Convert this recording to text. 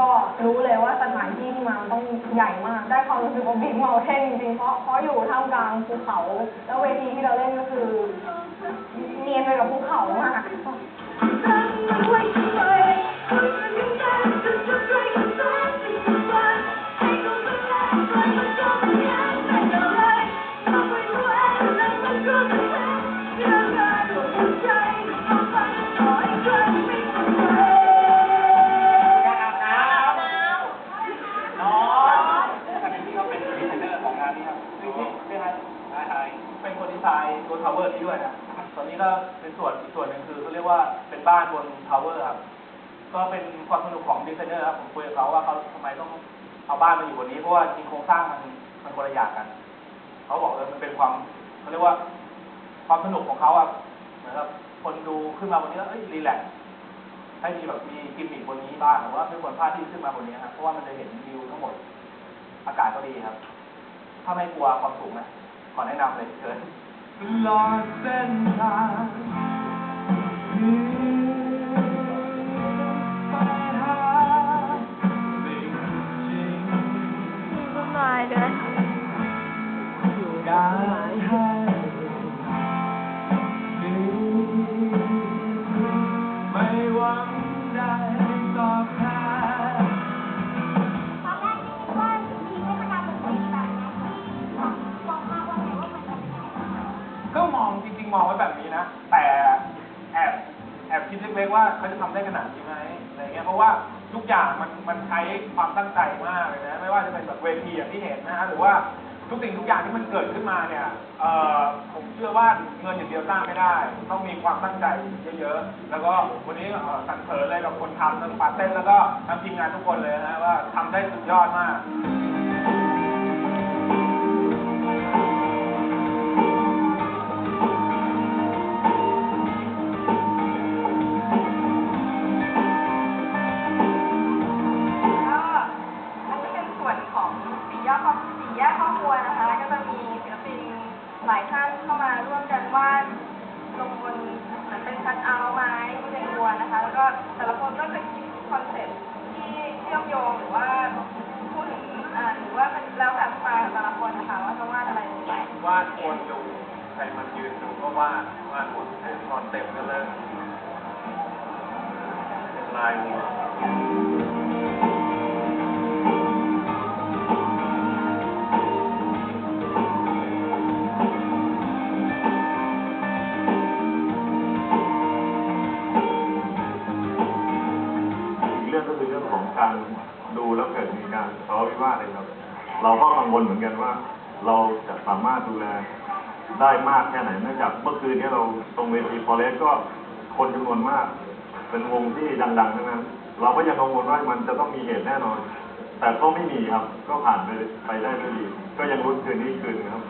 ก็รู้เลยว่าสถานที่ที่มาต้องใหญ่มาก ได้ความรู้สึกว่าบิ๊กเมลเทนจริงเพราะเพราะอยู่ท่ามกลางภูเขา แล้วเวทีที่เราเล่นก็คือ เนียนไปกับภูเขามากานนี้ครับนี่นี่เป็นอะไทยเป็นคนดีไซน์ตัวทาวเวอร์นี้ด้วยนะ ตอนนี้ก็เป็นส่วนอีกส่วนหนึ่งคือเขาเรียกว่าเป็นบ้านบนทาวเวอร์ครับ ก็เป็นความสนุกของดีไซเนอร์ครับ ผมคุยกับเขาว่าเขาทำไมต้องเอาบ้านมาอยู่บนนี้ เพราะว่าจริงโครงสร้างมันมันคนละอย่างกัน เขาบอกเลยมันเป็นความเขาเรียกว่าความสนุกของเขาอะเหมือนกับคนดูขึ้นมาบนนี้แล้วเอ้ยรีแลกซ์ให้มีแบบมีกิมมิคบนนี้บ้างหรือว่าไม่ควรพลาดที่ขึ้นมาบนนี้ครับเพราะว่ามันจะเห็นวิวทั้งหมด อากาศก็ดีครับ ถ้าไม่กลัวความสูงนะขอแนะนำเลยเชิญตลอดเส้นทาง มองไว้แบบนี้นะ แต่แอบแอบคิดเล็กๆว่าเขาจะทำได้ขนาดนี้ไหมอะไรเงี้ยเพราะว่าทุกอย่างมันมันใช้ความตั้งใจมากเลยนะไม่ว่าจะเป็นแบบเวทีอย่างที่เห็นนะฮะหรือว่าทุกสิ่งทุกอย่างที่มันเกิดขึ้นมาเนี่ยเอ่อผมเชื่อว่าเงินอย่างเดียวสร้างไม่ได้ ต้องมีความตั้งใจเยอะๆ แล้วก็วันนี้เอ่อสรรเสริญเลยกับคนทำทั้งปาเต้นแล้วก็ทั้งทีมงานทุกคนเลยนะว่าทำได้สุดยอดมาก ใครมันยืนดูก็ว่าดวาดหมดให้คอนเต็มกันเลยเป็นลายวัวอีกเรื่องก็คือเรื่องของการดูแล้วเกิดมีการทะเลาะวิวาทเลยครับ เราก็กังวลเหมือนกันว่า เราจะสามารถดูแล ได้มากแค่ไหนเนื่องจากเมื่อคืนนี้เราตรงเวทีฟอเรสก็คนจำนวนมาก เป็นวงที่ดังๆทั้งนั้น เราก็ยังกังวลว่ามันจะต้องมีเหตุแน่นอน แต่ก็ไม่มีครับ ก็ผ่านไปไปได้ด้วยดี ก็ยังรุ้นคืนนี้คืนนึงครับ